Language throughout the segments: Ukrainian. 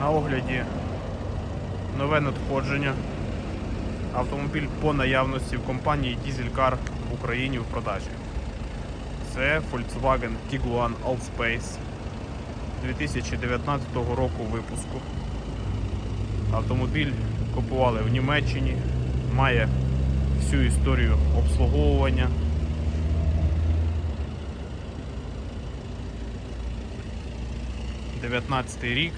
На огляді нове надходження. Автомобіль по наявності в компанії Dieselcar в Україні в продажі. Це Volkswagen Tiguan Allspace 2019 року випуску. Автомобіль купували в Німеччині, має всю історію обслуговування. Дев'ятнадцятий рік,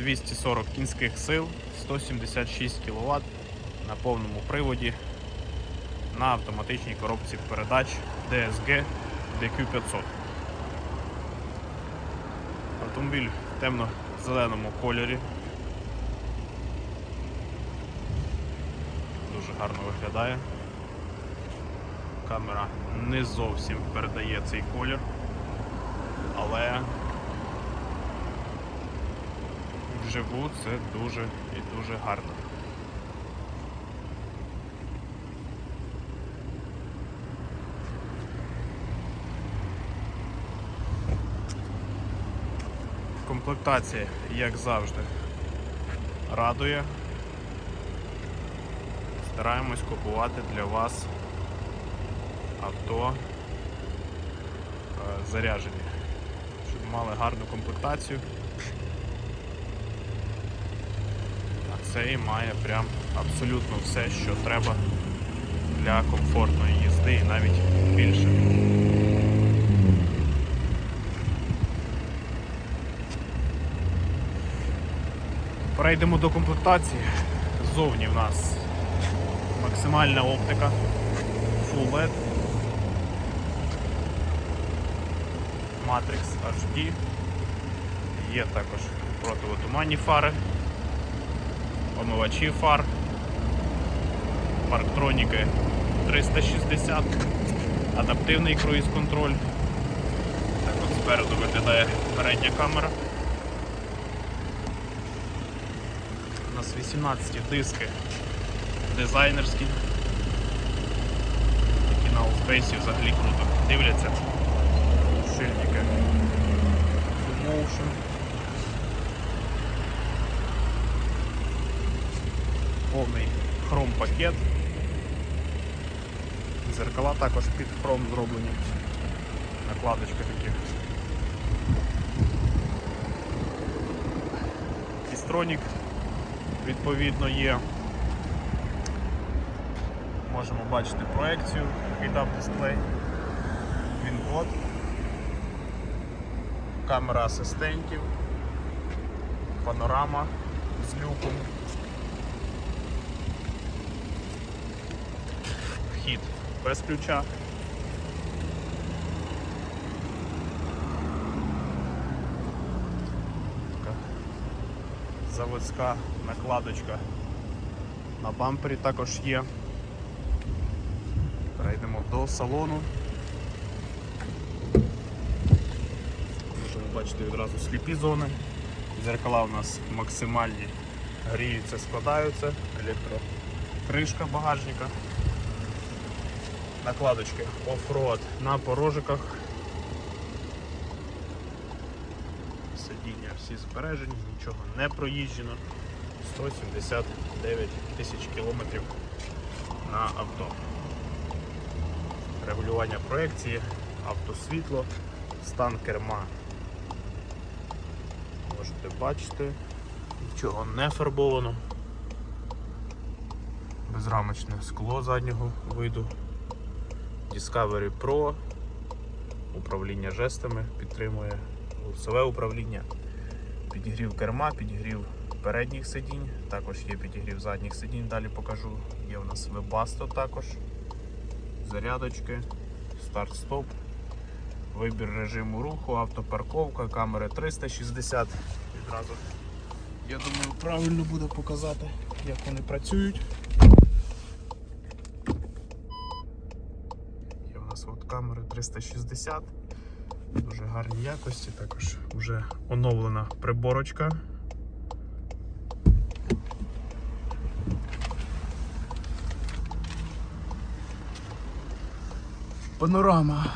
240 кінських сил, 176 кВт на повному приводі на автоматичній коробці передач DSG DQ500. Автомобіль в темно-зеленому кольорі. Дуже гарно виглядає. Камера не зовсім передає цей колір, але вживу це дуже і дуже гарно. Комплектація, як завжди, радує. Стараємось купувати для вас авто е, заряджені, щоб мали гарну комплектацію. Цей має прям абсолютно все, що треба для комфортної їзди і навіть більше. Перейдемо до комплектації. Ззовні в нас максимальна оптика Full LED Matrix HD. Є також противотуманні фари, омивачі фар, парктроніки 360, адаптивний круїз-контроль. Так от спереду виглядає передня камера. У нас 18 диски дизайнерські, які на Allspace взагалі круто дивляться. Шильники Full Motion. Повний хром пакет. Зеркала також під хром зроблені. Накладочки такі. Кістронік відповідно є. Можемо бачити проекцію, head-up дисплей, він-код, камера асистентів, панорама з люком, вхід без ключа. Така заводська накладочка на бампері також є. Перейдемо до салону. Можемо бачити відразу сліпі зони. Зеркала у нас максимальні гріються, складаються, електрокришка багажника. Накладочки оффроад на порожиках. Сидіння всі збережені, нічого не проїжджено. 179 тисяч кілометрів на авто регулювання проекції, автосвітло, стан керма. Можете бачити, нічого не фарбовано. Безрамочне скло заднього виду. Discovery Pro, управління жестами підтримує голосове управління, підігрів керма, підігрів передніх сидінь, також є підігрів задніх сидінь, далі покажу. Є у нас Webasto також зарядочки, старт-стоп, вибір режиму руху, автопарковка, камери 360. Відразу, я думаю, правильно буде показати, як вони працюють. Є у нас от камери 360, дуже гарні якості, також вже оновлена приборочка. Панорама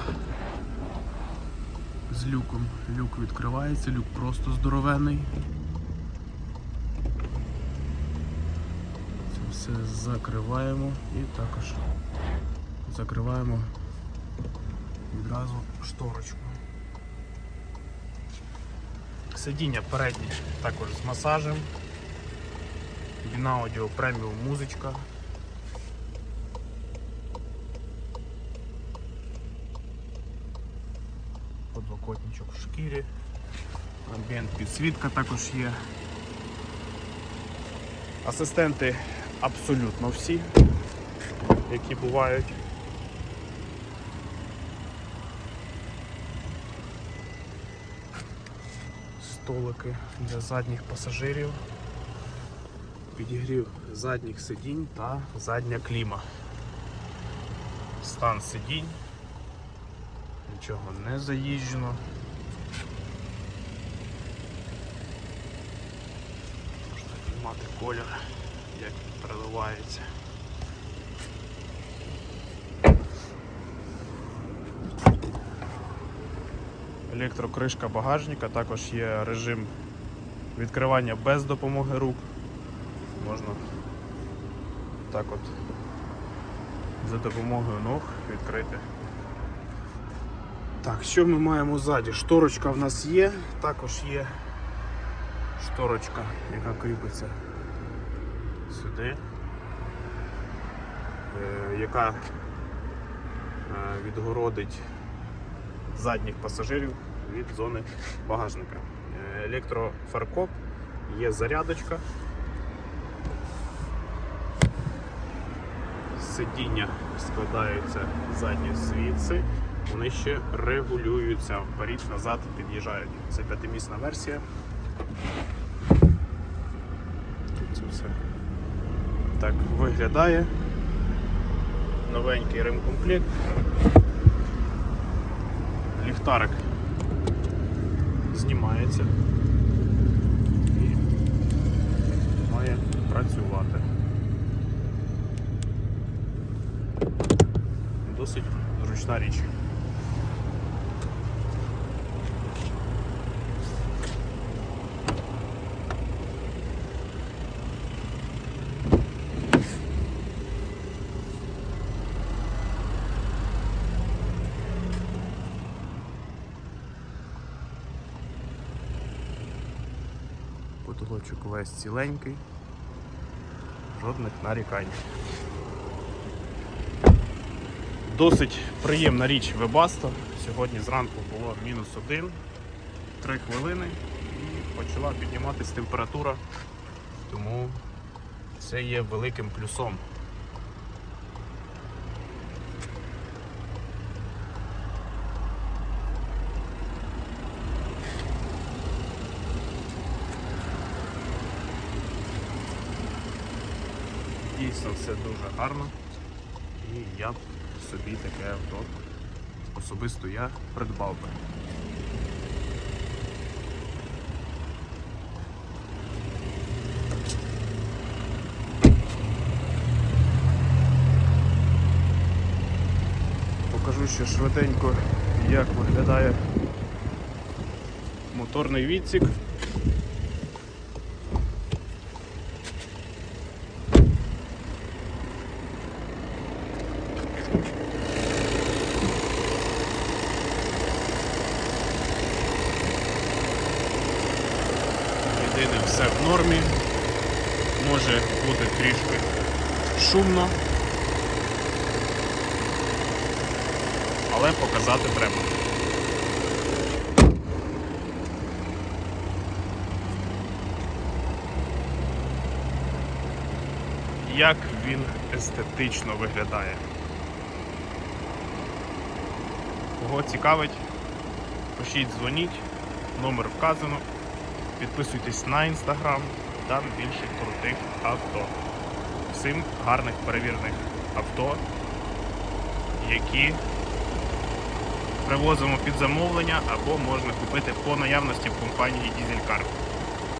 з люком. Люк відкривається, люк просто здоровенний. Це все закриваємо і також закриваємо відразу шторочку. Сидіння переднє також з масажем. Бінаудіо преміум музичка. Подлокотничок в шкірі. Амбієнт підсвітка також є. Асистенти абсолютно всі, які бувають. Столики для задніх пасажирів. Підігрів задніх сидінь та задня кліма. Стан сидінь. Нічого не заїжджено. Можна знімати колір, як він переливається. Електрокришка багажника, також є режим відкривання без допомоги рук. Можна так от за допомогою ног відкрити. Так, що ми маємо ззаді? Шторочка в нас є, також є шторочка, яка кріпиться сюди, е, яка е, відгородить задніх пасажирів від зони багажника. Е, Електрофаркоп, є зарядочка. Сидіння складаються задні звідси, вони ще регулюються вперед, назад під'їжджають. Це п'ятимісна версія. Тут це все так виглядає. Новенький ремкомплект. Ліхтарик знімається і має працювати. Досить зручна річ. Потолочок весь ціленький, жодних нарікань. Досить приємна річ Webasto. Сьогодні зранку було мінус один, 3 хвилини і почала підніматися температура, тому це є великим плюсом. Дійсно все дуже гарно. І я б собі таке авто особисто я придбав би. Покажу ще швиденько, як виглядає моторний відсік. Єдине все в нормі. Може бути трішки шумно. Але показати треба. Як він естетично виглядає. Кого цікавить, пишіть, дзвоніть, номер вказано. Підписуйтесь на інстаграм, там більше крутих авто. Всім гарних перевірених авто, які привозимо під замовлення або можна купити по наявності в компанії Дізелькар.